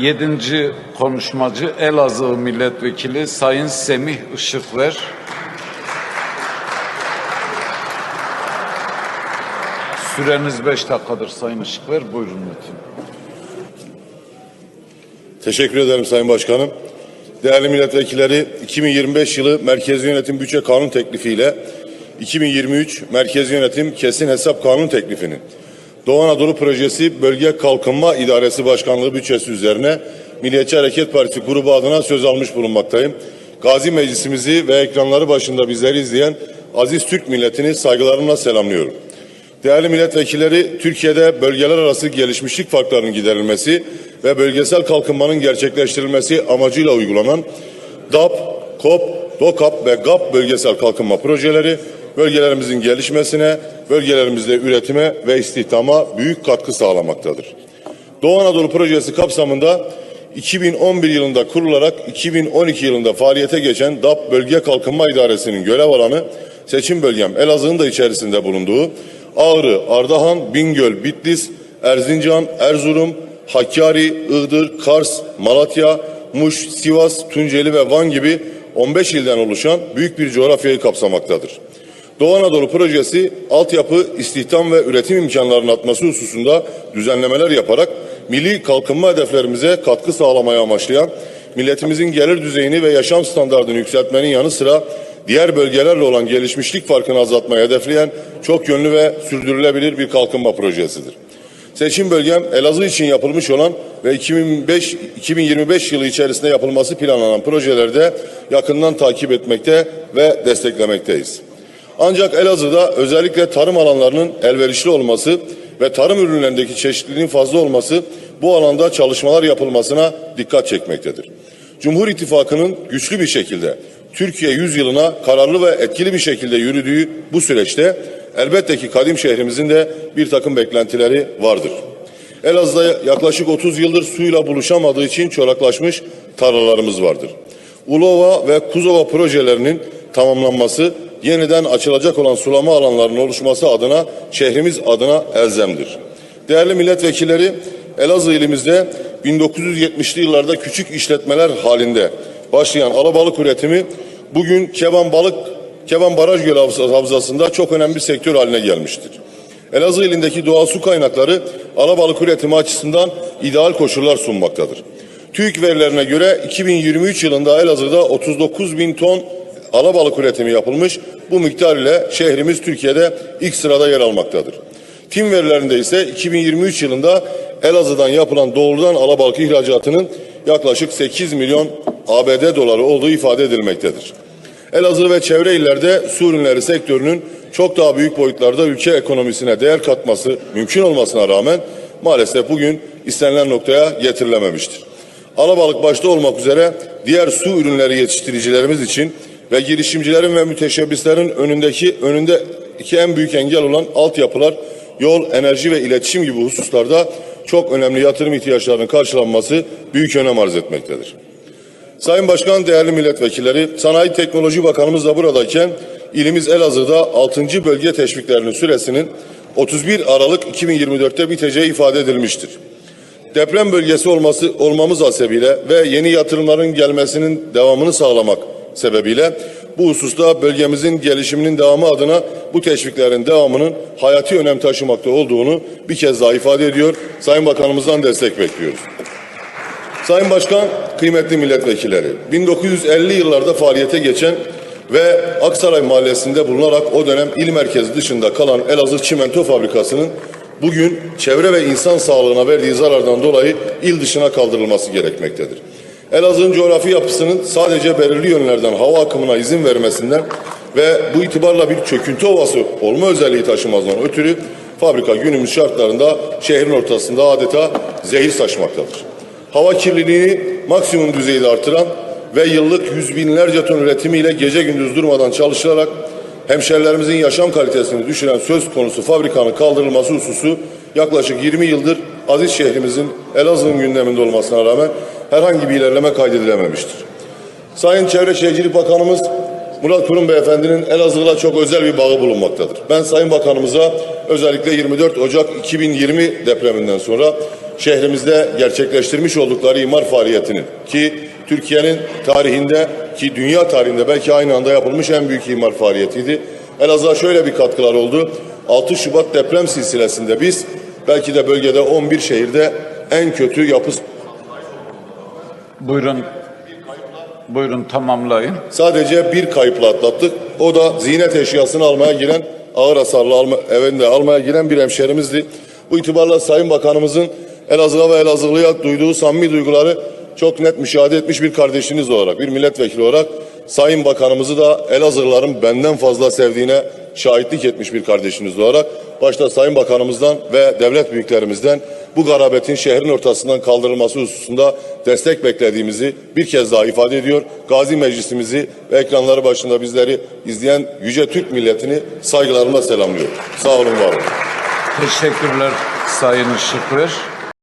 Yedinci konuşmacı Elazığ Milletvekili Sayın Semih Işıkver. Süreniz beş dakikadır Sayın Işıkver. Buyurun lütfen. Teşekkür ederim Sayın Başkanım. Değerli milletvekilleri 2025 yılı Merkezi Yönetim Bütçe Kanun teklifiyle 2023 Merkezi Yönetim Kesin Hesap Kanun teklifinin Doğu Anadolu Projesi Bölge Kalkınma İdaresi Başkanlığı bütçesi üzerine Milliyetçi Hareket Partisi grubu adına söz almış bulunmaktayım. Gazi Meclisimizi ve ekranları başında bizleri izleyen aziz Türk milletini saygılarımla selamlıyorum. Değerli milletvekilleri, Türkiye'de bölgeler arası gelişmişlik farklarının giderilmesi ve bölgesel kalkınmanın gerçekleştirilmesi amacıyla uygulanan DAP, KOP, DOKAP ve GAP bölgesel kalkınma projeleri bölgelerimizin gelişmesine, bölgelerimizde üretime ve istihdama büyük katkı sağlamaktadır. Doğu Anadolu Projesi kapsamında 2011 yılında kurularak 2012 yılında faaliyete geçen DAP Bölge Kalkınma İdaresi'nin görev alanı seçim bölgem Elazığ'ın da içerisinde bulunduğu Ağrı, Ardahan, Bingöl, Bitlis, Erzincan, Erzurum, Hakkari, Iğdır, Kars, Malatya, Muş, Sivas, Tunceli ve Van gibi 15 ilden oluşan büyük bir coğrafyayı kapsamaktadır. Doğu Anadolu Projesi altyapı, istihdam ve üretim imkanlarının artması hususunda düzenlemeler yaparak milli kalkınma hedeflerimize katkı sağlamaya amaçlayan milletimizin gelir düzeyini ve yaşam standartını yükseltmenin yanı sıra diğer bölgelerle olan gelişmişlik farkını azaltmayı hedefleyen çok yönlü ve sürdürülebilir bir kalkınma projesidir. Seçim bölgem Elazığ için yapılmış olan ve 2005 2025 yılı içerisinde yapılması planlanan projelerde yakından takip etmekte ve desteklemekteyiz. Ancak Elazığ'da özellikle tarım alanlarının elverişli olması ve tarım ürünlerindeki çeşitliliğin fazla olması bu alanda çalışmalar yapılmasına dikkat çekmektedir. Cumhur İttifakı'nın güçlü bir şekilde Türkiye yüzyılına kararlı ve etkili bir şekilde yürüdüğü bu süreçte elbette ki kadim şehrimizin de bir takım beklentileri vardır. Elazığ'da yaklaşık 30 yıldır suyla buluşamadığı için çoraklaşmış tarlalarımız vardır. Ulova ve Kuzova projelerinin tamamlanması yeniden açılacak olan sulama alanlarının oluşması adına şehrimiz adına elzemdir. Değerli milletvekilleri Elazığ ilimizde 1970'li yıllarda küçük işletmeler halinde başlayan alabalık üretimi bugün Keban Balık Keban Baraj Gölü Havzası'nda çok önemli bir sektör haline gelmiştir. Elazığ ilindeki doğal su kaynakları alabalık üretimi açısından ideal koşullar sunmaktadır. TÜİK verilerine göre 2023 yılında Elazığ'da 39 bin ton alabalık üretimi yapılmış. Bu miktar ile şehrimiz Türkiye'de ilk sırada yer almaktadır. Tim verilerinde ise 2023 yılında Elazığ'dan yapılan doğrudan alabalık ihracatının yaklaşık 8 milyon ABD doları olduğu ifade edilmektedir. Elazığ ve çevre illerde su ürünleri sektörünün çok daha büyük boyutlarda ülke ekonomisine değer katması mümkün olmasına rağmen maalesef bugün istenilen noktaya getirilememiştir. Alabalık başta olmak üzere diğer su ürünleri yetiştiricilerimiz için ve girişimcilerin ve müteşebbislerin önündeki önündeki en büyük engel olan altyapılar, yol, enerji ve iletişim gibi hususlarda çok önemli yatırım ihtiyaçlarının karşılanması büyük önem arz etmektedir. Sayın Başkan, değerli milletvekilleri, Sanayi Teknoloji Bakanımız da buradayken ilimiz Elazığ'da 6. bölge teşviklerinin süresinin 31 Aralık 2024'te biteceği ifade edilmiştir. Deprem bölgesi olması olmamız hasebiyle ve yeni yatırımların gelmesinin devamını sağlamak sebebiyle bu hususta bölgemizin gelişiminin devamı adına bu teşviklerin devamının hayati önem taşımakta olduğunu bir kez daha ifade ediyor. Sayın Bakanımızdan destek bekliyoruz. Sayın Başkan, kıymetli milletvekilleri, 1950 yıllarda faaliyete geçen ve Aksaray Mahallesi'nde bulunarak o dönem il merkezi dışında kalan Elazığ Çimento Fabrikası'nın bugün çevre ve insan sağlığına verdiği zarardan dolayı il dışına kaldırılması gerekmektedir. Elazığ'ın coğrafi yapısının sadece belirli yönlerden hava akımına izin vermesinden ve bu itibarla bir çöküntü ovası olma özelliği taşımazdan ötürü fabrika günümüz şartlarında şehrin ortasında adeta zehir saçmaktadır. Hava kirliliğini maksimum düzeyde artıran ve yıllık yüz binlerce ton üretimiyle gece gündüz durmadan çalışılarak hemşerilerimizin yaşam kalitesini düşüren söz konusu fabrikanın kaldırılması hususu yaklaşık 20 yıldır aziz şehrimizin Elazığ'ın gündeminde olmasına rağmen herhangi bir ilerleme kaydedilememiştir. Sayın Çevre Şehircilik Bakanımız Murat Kurum Beyefendi'nin Elazığ'la çok özel bir bağı bulunmaktadır. Ben Sayın Bakanımıza özellikle 24 Ocak 2020 depreminden sonra şehrimizde gerçekleştirmiş oldukları imar faaliyetinin ki Türkiye'nin tarihinde ki dünya tarihinde belki aynı anda yapılmış en büyük imar faaliyetiydi. Elazığ'a şöyle bir katkılar oldu. 6 Şubat deprem silsilesinde biz belki de bölgede 11 şehirde en kötü yapı Buyurun. Buyurun tamamlayın. Sadece bir kayıpla atlattık. O da ziynet eşyasını almaya giren, ağır hasarlı alma, evinde almaya giren bir hemşerimizdi. Bu itibarla Sayın Bakanımızın Elazığ'a ve Elazığlı'ya duyduğu samimi duyguları çok net müşahede etmiş bir kardeşiniz olarak, bir milletvekili olarak Sayın Bakanımızı da Elazığlıların benden fazla sevdiğine şahitlik etmiş bir kardeşiniz olarak başta Sayın Bakanımızdan ve devlet büyüklerimizden bu garabetin şehrin ortasından kaldırılması hususunda destek beklediğimizi bir kez daha ifade ediyor. Gazi Meclisimizi ve ekranları başında bizleri izleyen yüce Türk milletini saygılarımla selamlıyor. Sağ olun, var olun. Teşekkürler Sayın Işıkver.